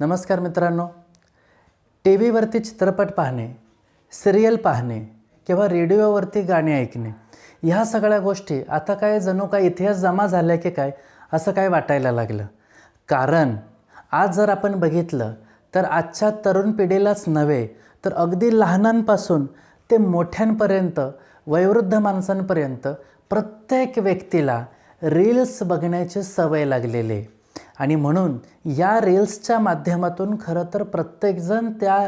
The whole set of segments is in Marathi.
नमस्कार मित्रांनो. टी व्हीवरती चित्रपट पाहणे सिरियल पाहणे किंवा रेडिओवरती गाणी ऐकणे ह्या सगळ्या गोष्टी आता काय जणू काय इतिहास जमा झाल्या की काय असं काय वाटायला लागलं? कारण आज जर आपण बघितलं तर आजच्या तरुण पिढीलाच नव्हे तर अगदी लहानांपासून ते मोठ्यांपर्यंत वयोवृद्ध माणसांपर्यंत प्रत्येक व्यक्तीला रील्स बघण्याची सवय लागलेली आहे. आणि म्हणून या रील्सच्या माध्यमातून खरं तर प्रत्येकजण त्या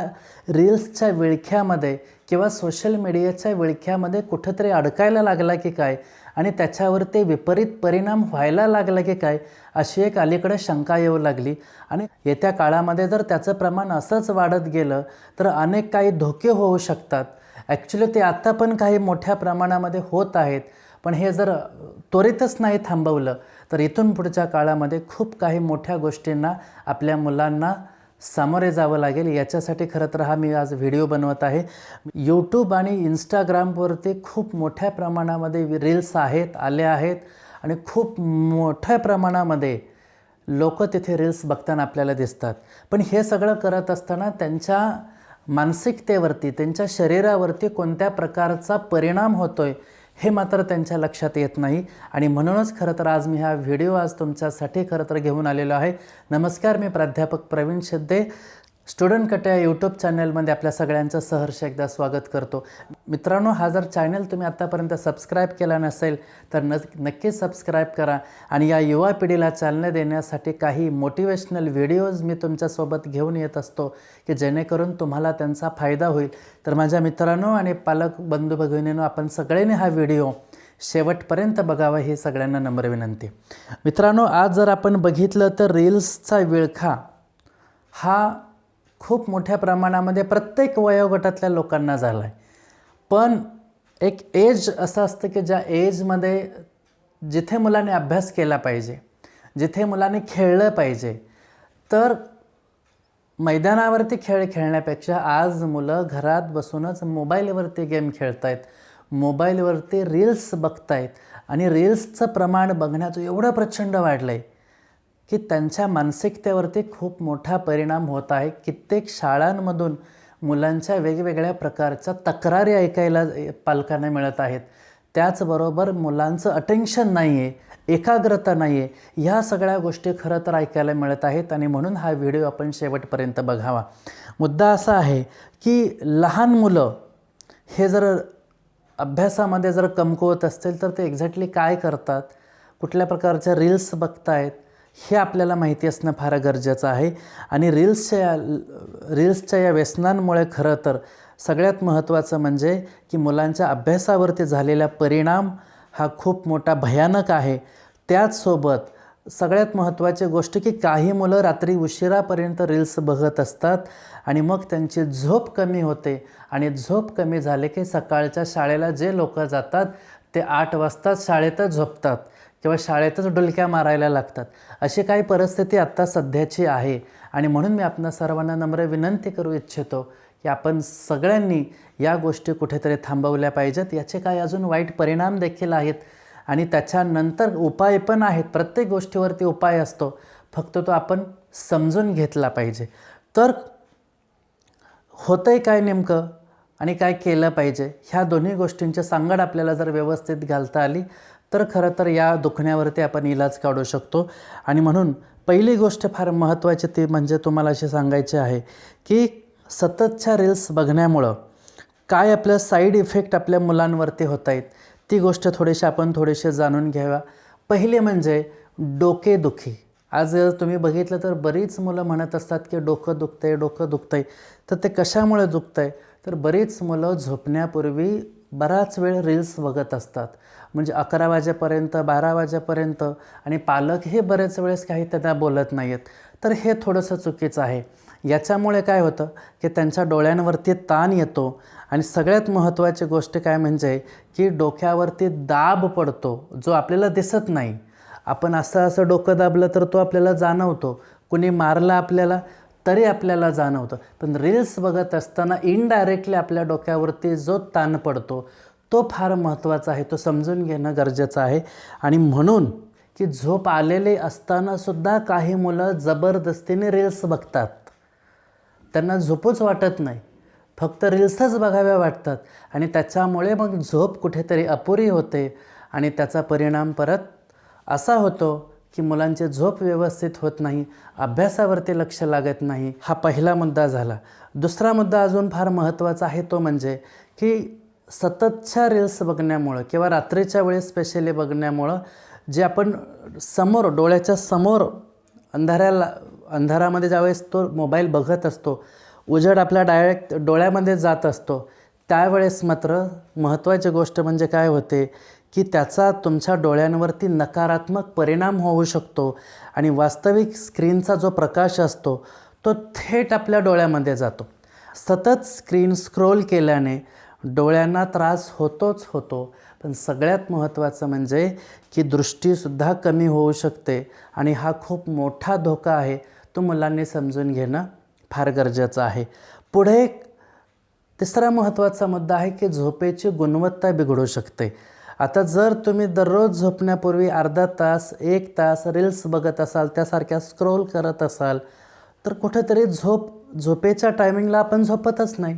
रील्सच्या विळख्यामध्ये किंवा सोशल मीडियाच्या विळख्यामध्ये कुठंतरी अडकायला लागला की काय? आणि त्याच्यावर ते विपरीत परिणाम व्हायला लागला की काय? अशी एक अलीकडे शंका येऊ लागली. आणि येत्या काळामध्ये जर त्याचं प्रमाण असंच वाढत गेलं तर अनेक काही धोके होऊ शकतात. ॲक्च्युली ते आत्ता पण काही मोठ्या प्रमाणामध्ये होत आहेत. पण हे जर त्वरितच नाही थांबवलं तर इथून पुढच्या काळामध्ये खूप काही मोठ्या गोष्टींना आपल्या मुलांना सामोरे जावं लागेल. याच्यासाठी खरं तर हा मी आज व्हिडिओ बनवत आहे. यूट्यूब आणि इंस्टाग्रामवरती खूप मोठ्या प्रमाणामध्ये रील्स आहेत आले आहेत आणि खूप मोठ्या प्रमाणामध्ये लोक तिथे रील्स बघताना आपल्याला दिसतात. पण हे सगळं करत असताना त्यांच्या मानसिकतेवरती त्यांच्या शरीरावरती कोणत्या प्रकारचा परिणाम होतो आहे हे मात्र त्यांच्या लक्षात येत नाही. आणि म्हणूनच खरं तर आज मी हा व्हिडिओ आज तुमच्यासाठी खरं तर घेऊन आलेलो आहे. नमस्कार मी प्राध्यापक प्रवीण शिद्दे स्टुडंट कट या यूट्यूब चॅनलमध्ये आपल्या सगळ्यांचं सहर्ष एकदा स्वागत करतो. मित्रांनो हा जर चॅनल तुम्ही आत्तापर्यंत सबस्क्राईब केला नसेल तर न नक्कीच सबस्क्राईब करा आणि या युवा पिढीला चालना देण्यासाठी काही मोटिवेशनल व्हिडिओज मी तुमच्यासोबत घेऊन येत असतो की जेणेकरून तुम्हाला त्यांचा फायदा होईल. तर माझ्या मित्रांनो आणि पालक बंधू भगिनींनो आपण सगळ्यांनी हा व्हिडिओ शेवटपर्यंत बघावा ही सगळ्यांना नम्र विनंती. मित्रांनो आज जर आपण बघितलं तर रील्सचा विळखा हा खूप मोठ्या प्रमाणामध्ये प्रत्येक वयोगटातल्या लोकांना झाला आहे पण एक एज असं असतं की ज्या एजमध्ये जिथे मुलाने अभ्यास केला पाहिजे जिथे मुलाने खेळलं पाहिजे तर मैदानावरती खेळ खेळण्यापेक्षा आज मुलं घरात बसूनच मोबाईलवरती गेम खेळत आहेत मोबाईलवरती रील्स बघतायत आणि रील्सचं प्रमाण बघण्याचं एवढं प्रचंड वाढलं आहे की त्यांच्या मानसिकतेवरती खूप मोठा परिणाम होत आहे. कित्येक शाळांमधून मुलांच्या वेगवेगळ्या प्रकारच्या तक्रारी ऐकायला पालकांना मिळत आहेत. त्याचबरोबर मुलांचं अटेन्शन नाही आहे एकाग्रता नाही आहे ह्या सगळ्या गोष्टी खरं तर ऐकायला मिळत आहेत आणि म्हणून हा व्हिडिओ आपण शेवटपर्यंत बघावा. मुद्दा असा आहे की लहान मुलं हे जर अभ्यासामध्ये जर कमकुवत असतील तर ते एक्झॅक्टली काय करतात? कुठल्या प्रकारच्या रील्स बघतायत? हे आपल्याला माहिती असणं फार गरजेचं आहे. आणि रील्सच्या या रील्सच्या या व्यसनांमुळे खरं तर सगळ्यात महत्त्वाचं म्हणजे की मुलांच्या अभ्यासावरती झालेला परिणाम हा खूप मोठा भयानक आहे. त्याचसोबत सगळ्यात महत्त्वाची गोष्ट की काही मुलं रात्री उशिरापर्यंत रील्स बघत असतात आणि मग त्यांची झोप कमी होते. आणि झोप कमी झाले की सकाळच्या शाळेला जे लोक जातात ते आठ वाजताच शाळेतच झोपतात. किंवा शाळेतच डुलक्या मारायला लागतात. अशी काही परिस्थिती आत्ता सध्याची आहे. आणि म्हणून मी आपणा सर्वांना नम्र विनंती करू इच्छितो की आपण सगळ्यांनी या गोष्टी कुठेतरी थांबवल्या पाहिजेत. याचे काही अजून वाईट परिणाम देखील आहेत. आणि त्याच्यानंतर उपाय पण आहेत. प्रत्येक गोष्टीवरती उपाय असतो. फक्त तो आपण समजून घेतला पाहिजे. तर होतंय काय नेमकं? आणि काय केलं पाहिजे? ह्या दोन्ही गोष्टींची सांगड आपल्याला जर व्यवस्थित घालता आली तर खरं तर या दुखण्यावरती आपण इलाज काढू शकतो. आणि म्हणून पहिली गोष्ट फार महत्त्वाची ती म्हणजे तुम्हाला अशी सांगायची आहे की सततच्या रील्स बघण्यामुळं काय आपलं साईड इफेक्ट आपल्या मुलांवरती होत आहेत ती गोष्ट थोडीशी आपण थोडीशी जाणून घ्यावा. पहिले म्हणजे डोकेदुखी आज जर तुम्ही बघितलं तर बरीच मुलं म्हणत असतात की डोकं दुखतं आहे डोकं दुखतं आहे तर ते कशामुळे दुखतं आहे तर बरीच मुलं झोपण्यापूर्वी बराच वेळ रील्स बघत असतात. म्हणजे अकरा वाजेपर्यंत बारा वाजेपर्यंत आणि पालक हे बरेच वेळेस काही त्यांना बोलत नाही आहेत तर हे थोडंसं चुकीचं आहे. याच्यामुळे काय होतं की त्यांच्या डोळ्यांवरती ताण येतो आणि सगळ्यात महत्त्वाची गोष्ट काय म्हणजे की डोक्यावरती दाब पडतो जो आपल्याला दिसत नाही. आपण असं असं डोकं दाबलं तर तो आपल्याला जाणवतो. कुणी मारला आपल्याला तरी आपल्याला जाणवतं. पण रील्स बघत असताना इनडायरेक्टली आपल्या डोक्यावरती जो ताण पडतो तो फार महत्त्वाचा आहे. तो समजून घेणं गरजेचं आहे. आणि म्हणून की झोप आलेली असतानासुद्धा काही मुलं जबरदस्तीने रील्स बघतात. त्यांना झोपूच वाटत नाही. फक्त रील्सच बघाव्या वाटतात. आणि त्याच्यामुळे मग झोप कुठेतरी अपुरी होते आणि त्याचा परिणाम परत असा होतो की मुलांचे झोप व्यवस्थित होत नाही अभ्यासावरती लक्ष लागत नाही. हा पहिला मुद्दा झाला. दुसरा मुद्दा अजून फार महत्त्वाचा आहे तो म्हणजे की सततच्या रील्स बघण्यामुळं किंवा रात्रीच्या वेळेस स्पेशली बघण्यामुळं जे आपण समोर डोळ्याच्या समोर अंधाऱ्याला अंधारामध्ये ज्यावेळेस तो मोबाईल बघत असतो उजड आपल्या डायरेक्ट डोळ्यामध्ये जात असतो त्यावेळेस मात्र महत्त्वाची गोष्ट म्हणजे काय होते की त्याचा तुमच्या डोळ्यांवरती नकारात्मक परिणाम होऊ शकतो आणि वास्तविक स्क्रीनचा जो प्रकाश असतो तो थेट आपल्या डोळ्यामध्ये जातो. सतत स्क्रीन स्क्रोल केल्याने डोळ्यांना त्रास होतोच होतो. पण सगळ्यात महत्त्वाचं म्हणजे की दृष्टीसुद्धा कमी होऊ शकते आणि हा खूप मोठा धोका आहे. तो मुलांनी समजून घेणं फार गरजेचं आहे. पुढे एक तिसरा महत्त्वाचा मुद्दा आहे की झोपेची गुणवत्ता बिघडू शकते. आता जर तुम्ही दररोज झोपण्यापूर्वी अर्धा तास एक तास रील्स बघत असाल त्यासारख्या स्क्रोल करत असाल तर कुठेतरी झोप झोपेच्या टायमिंगला आपण झोपतच नाही.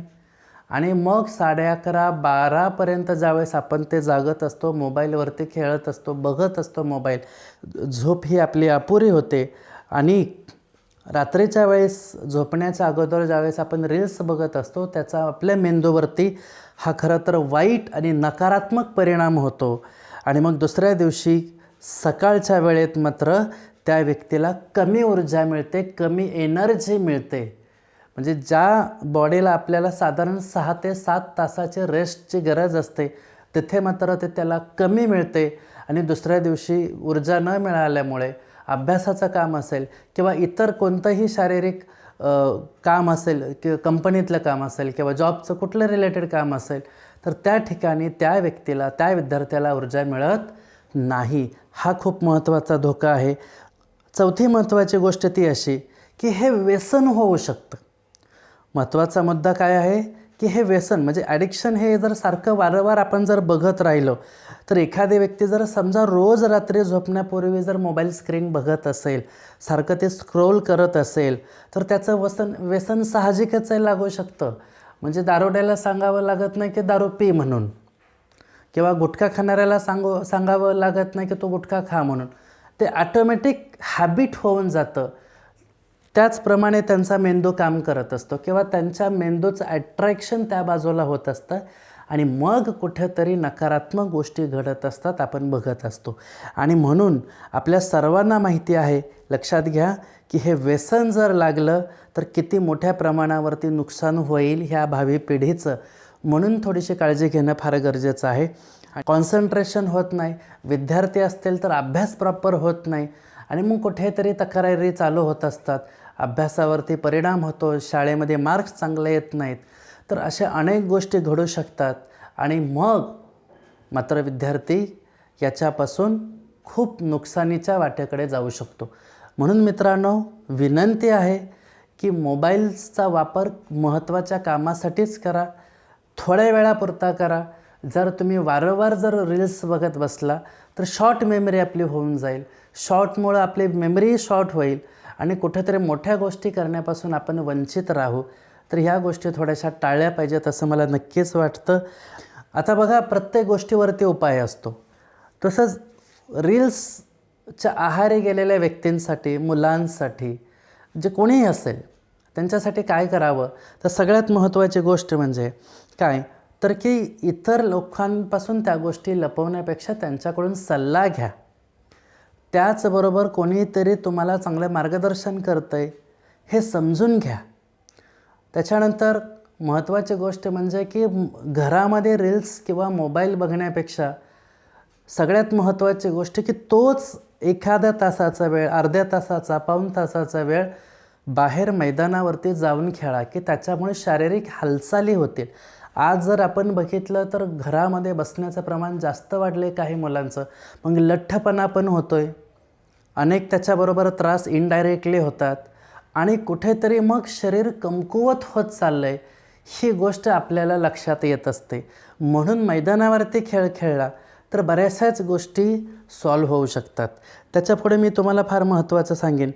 आणि मग साडे अकरा बारापर्यंत ज्यावेळेस आपण ते जागत असतो मोबाईलवरती खेळत असतो बघत असतो मोबाईल झोप ही आपली अपुरी होते. आणि रात्रीच्या वेळेस झोपण्याच्या अगोदर ज्यावेळेस आपण रील्स बघत असतो त्याचा आपल्या मेंदूवरती हा खरं तर वाईट आणि नकारात्मक परिणाम होतो. आणि मग दुसऱ्या दिवशी सकाळच्या वेळेत मात्र त्या व्यक्तीला कमी ऊर्जा मिळते कमी एनर्जी मिळते. म्हणजे ज्या बॉडीला आपल्याला साधारण सहा ते सात तासाचे रेस्टची गरज असते तिथे मात्र ते त्याला कमी मिळते. आणि दुसऱ्या दिवशी ऊर्जा न मिळाल्यामुळे अभ्यासाचं काम असेल किंवा इतर कोणतंही शारीरिक काम असेल किंवा कंपनीतलं काम असेल किंवा जॉबचं कुठलं रिलेटेड काम असेल तर त्या ठिकाणी त्या व्यक्तीला त्या विद्यार्थ्याला ऊर्जा मिळत नाही. हा खूप महत्त्वाचा धोका आहे. चौथी महत्त्वाची गोष्ट ती अशी की हे व्यसन होऊ शकतं. महत्त्वाचा मुद्दा काय आहे? की हे व्यसन म्हणजे ॲडिक्शन हे जर सारखं वारंवार आपण जर बघत राहिलो तर एखादी व्यक्ती जर समजा रोज रात्री झोपण्यापूर्वी जर मोबाईल स्क्रीन बघत असेल सारखं ते स्क्रोल करत असेल तर त्याचं वसन व्यसन साहजिकच आहे लागू शकतं. म्हणजे दारोड्याला सांगावं लागत नाही की दारू पी म्हणून. किंवा गुटखा खाणाऱ्याला सांगू सांगावं लागत नाही की तो गुटखा खा म्हणून. ते ॲटोमॅटिक हॅबिट होऊन जातं. त्याचप्रमाणे त्यांचा मेंदू काम करत असतो किंवा त्यांच्या मेंदूचं ॲट्रॅक्शन त्या बाजूला होत असतं. आणि मग कुठेतरी नकारात्मक गोष्टी घडत असतात आपण बघत असतो. आणि म्हणून आपल्या सर्वांना माहिती आहे लक्षात घ्या की हे व्यसन जर लागलं तर किती मोठ्या प्रमाणावरती नुकसान होईल ह्या भावी पिढीचं. म्हणून थोडीशी काळजी घेणं फार गरजेचं आहे. कॉन्सन्ट्रेशन होत नाही. विद्यार्थी असतील तर अभ्यास प्रॉपर होत नाही. आणि मग कुठेतरी तक्रारी चालू होत असतात. अभ्यासावरती परिणाम होतो शाळेमध्ये मार्क्स चांगले येत नाहीत तर अशा अनेक गोष्टी घडू शकतात. आणि मग मात्र विद्यार्थी याच्यापासून खूप नुकसानीच्या वाट्याकडे जाऊ शकतो. म्हणून मित्रांनो विनंती आहे की मोबाईल्सचा वापर महत्त्वाच्या कामासाठीच करा. थोड्या वेळापुरता करा. जर तुम्ही वारंवार जर रील्स बघत बसला तर शॉर्ट मेमरी आपली होऊन जाईल. शॉर्टमुळं आपली मेमरी शॉर्ट होईल. आणि कुठेतरी मोठ्या गोष्टी करण्यापासून आपण वंचित राहू तर ह्या गोष्टी थोड्याशा टाळल्या पाहिजेत असं मला नक्कीच वाटतं. आता बघा प्रत्येक गोष्टीवरती उपाय असतो. तसंच रील्सच्या आहारी गेलेल्या व्यक्तींसाठी मुलांसाठी जे कोणीही असेल त्यांच्यासाठी काय करावं? तर सगळ्यात महत्त्वाची गोष्ट म्हणजे काय? तर की इतर लोकांपासून त्या गोष्टी लपवण्यापेक्षा त्यांच्याकडून सल्ला घ्या. त्याचबरोबर कोणीतरी तुम्हाला चांगलं मार्गदर्शन करतं आहे हे समजून घ्या. त्याच्यानंतर महत्त्वाची गोष्ट म्हणजे की घरामध्ये रील्स किंवा मोबाईल बघण्यापेक्षा सगळ्यात महत्त्वाची गोष्ट की तोच एखाद्या तासाचा वेळ अर्ध्या तासाचा पाऊण तासाचा वेळ बाहेर मैदानावरती जाऊन खेळा की त्याच्यामुळे शारीरिक हालचाली होतील. आज जर आपण बघितलं तर घरामध्ये बसण्याचं प्रमाण जास्त वाढलं आहे काही मुलांचं मग लठ्ठपणा पण होतो आहे अनेक त्याच्याबरोबर त्रास इनडायरेक्टली होतात. आणि कुठेतरी मग शरीर कमकुवत होत चाललं आहे ही गोष्ट आपल्याला लक्षात येत असते. म्हणून मैदानावरती खेळ खेळला तर बऱ्याचशाच गोष्टी सॉल्व होऊ शकतात. त्याच्यापुढे मी तुम्हाला फार महत्त्वाचं सांगेन.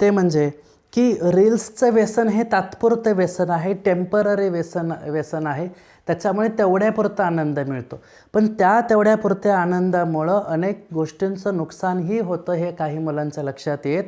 ते म्हणजे की रील्सचं व्यसन हे तात्पुरतं व्यसन आहे टेंपररी व्यसन व्यसन आहे. त्याच्यामुळे तेवढ्यापुरता आनंद मिळतो. पण त्या तेवढ्यापुरत्या आनंदामुळं अनेक गोष्टींचं नुकसानही होतं हे काही मुलांच्या लक्षात येत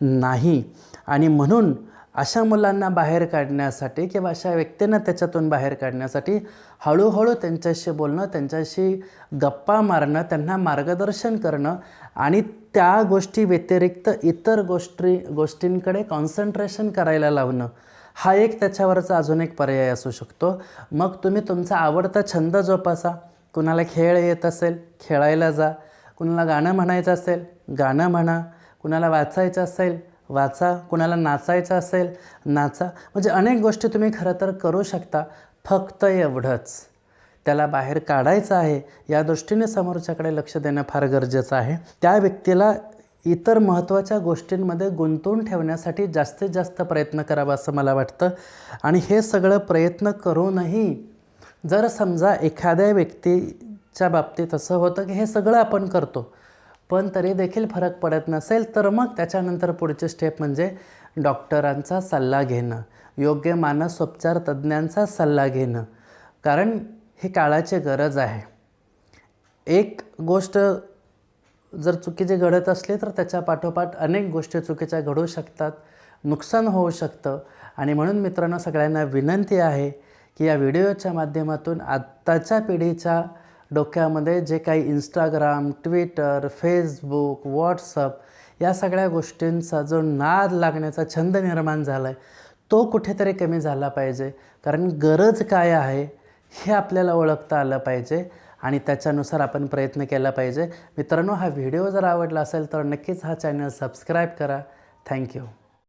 नाही. आणि म्हणून अशा मुलांना बाहेर काढण्यासाठी किंवा अशा व्यक्तींना त्याच्यातून बाहेर काढण्यासाठी हळूहळू त्यांच्याशी बोलणं त्यांच्याशी गप्पा मारणं त्यांना मार्गदर्शन करणं आणि त्या गोष्टी व्यतिरिक्त इतर गोष्टी गोष्टींकडे कॉन्सन्ट्रेशन करायला लावणं हा एक त्याच्यावरचा अजून एक पर्याय असू शकतो. मग तुम्ही तुमचा आवडता छंद जोपासा. कुणाला खेळ येत असेल खेळायला जा. कुणाला गाणं म्हणायचं असेल गाणं म्हणा. कुणाला वाचायचं असेल वाचा. कुणाला नाचायचं असेल नाचा. म्हणजे अनेक गोष्टी तुम्ही खरं तर करू शकता. फक्त एवढंच. त्याला बाहेर काढायचं आहे. या दृष्टीने समोरच्याकडे लक्ष देणं फार गरजेचं आहे. त्या व्यक्तीला इतर महत्त्वाच्या गोष्टींमध्ये गुंतवून ठेवण्यासाठी जास्तीत जास्त प्रयत्न करावा असं मला वाटतं. आणि हे सगळं प्रयत्न करूनही जर समजा एखाद्या व्यक्तीच्या बाबतीत असं होतं की हे सगळं आपण करतो पण तरी देखील फरक पडत नसेल तर मग त्याच्यानंतर पुढची स्टेप म्हणजे डॉक्टरांचा सल्ला घेणं योग्य मानसोपचार तज्ज्ञांचा सल्ला घेणं. कारण ही काळाची गरज आहे. एक गोष्ट जर चुकीचे घडत असले तर त्याच्या पाठोपाठ अनेक गोष्टी चुकीच्या घडू शकतात नुकसान होऊ शकतं. आणि म्हणून मित्रांनो सगळ्यांना विनंती आहे की या व्हिडिओच्या माध्यमातून आत्ताच्या पिढीच्या डोक्यामध्ये जे काही इंस्टाग्राम ट्विटर फेसबुक व्हॉट्सअप या सगळ्या गोष्टींचा जो नाद लागण्याचा छंद निर्माण झाला आहे तो कुठेतरी कमी झाला पाहिजे. कारण गरज काय आहे हे आपल्याला ओळखता आलं पाहिजे. आणि त्याच्यानुसार आपण प्रयत्न केला पाहिजे. मित्रांनो हा व्हिडिओ जर आवडला असेल तर नक्कीच हा चॅनल सबस्क्राईब करा. थँक्यू